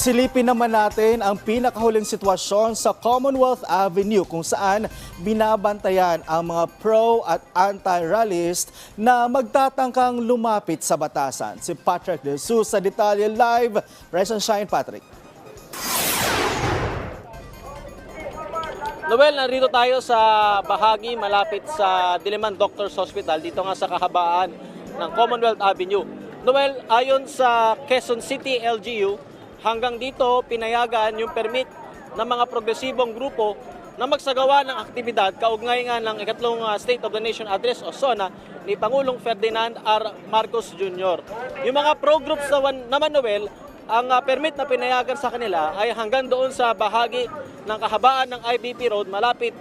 Silipin naman natin ang pinakahuling sitwasyon sa Commonwealth Avenue kung saan binabantayan ang mga pro at anti-rallist na magtatangkang lumapit sa batasan. Si Patrick De Jesus sa Detalye Live. Rise and shine, Patrick. Noel, narito tayo sa bahagi malapit sa Diliman Doctors Hospital dito nga sa kahabaan ng Commonwealth Avenue. Noel, ayon sa Quezon City LGU, hanggang dito pinayagan yung permit ng mga progresibong grupo na magsagawa ng aktibidad kaugnay nga ng ikatlong ah, State of the Nation Address o SONA ni Pangulong Ferdinand R. Marcos Jr. Yung mga pro-groups naman Noel, ang ah, permit na pinayagan sa kanila ay hanggang doon sa bahagi ng kahabaan ng IBP Road malapit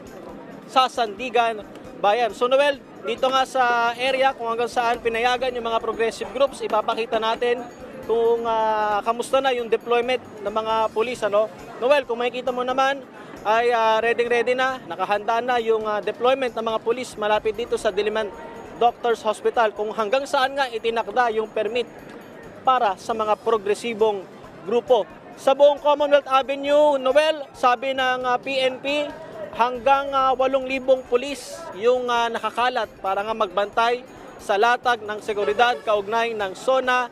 sa Sandigan Bayan. So Noel, dito nga sa area kung hanggang saan pinayagan yung mga progressive groups, ipapakita natin kung ah, kamusta na yung deployment ng mga pulis. Ano? Noel, kung makikita mo naman, ay ready ready na, nakahanda na yung ah, deployment ng mga pulis malapit dito sa Diliman Doctors Hospital kung hanggang saan nga itinakda yung permit para sa mga progresibong grupo. Sa buong Commonwealth Avenue, Noel, sabi ng ah, PNP, hanggang ah, 8,000 pulis yung ah, nakakalat para nga magbantay sa latag ng seguridad kaugnay ng SONA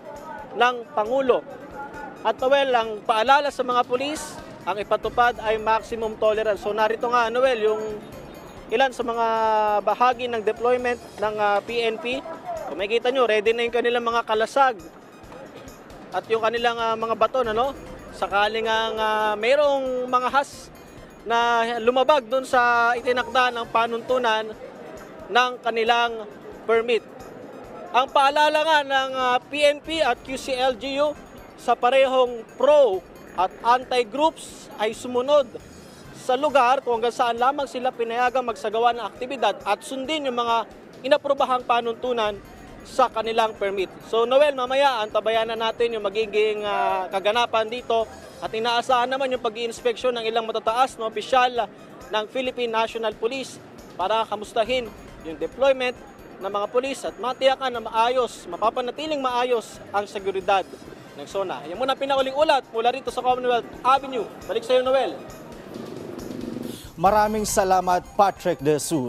ng Pangulo. At Noel, ang paalala sa mga pulis, ang ipatupad ay maximum tolerance. So narito nga, Noel, yung ilan sa mga bahagi ng deployment ng ah, PNP. Kung makikita nyo, ready na yung kanilang mga kalasag at yung kanilang ah, mga baton ano sakaling ang ah, mayroong mga has na lumabag doon sa itinakda ng panuntunan ng kanilang permit. Ang paalala nga ng ah, PNP at QCLGU sa parehong pro at anti-groups ay sumunod sa lugar kung hanggang saan lamang sila pinayagang magsagawa ng aktibidad at sundin yung mga inaprobahang panuntunan sa kanilang permit. So Noel, mamaya antabayan na natin yung magiging ah, kaganapan dito at inaasahan naman yung pag inspeksyon ng ilang matataas na opisyal ng Philippine National Police para kamustahin yung deployment ng mga pulis at matiyakan na maayos, mapapanatiling maayos ang seguridad ng SONA. Yan muna pinauling ulat mula rito sa Commonwealth Avenue. Balik sa iyo, Noel. Maraming salamat, Patrick De Jesus.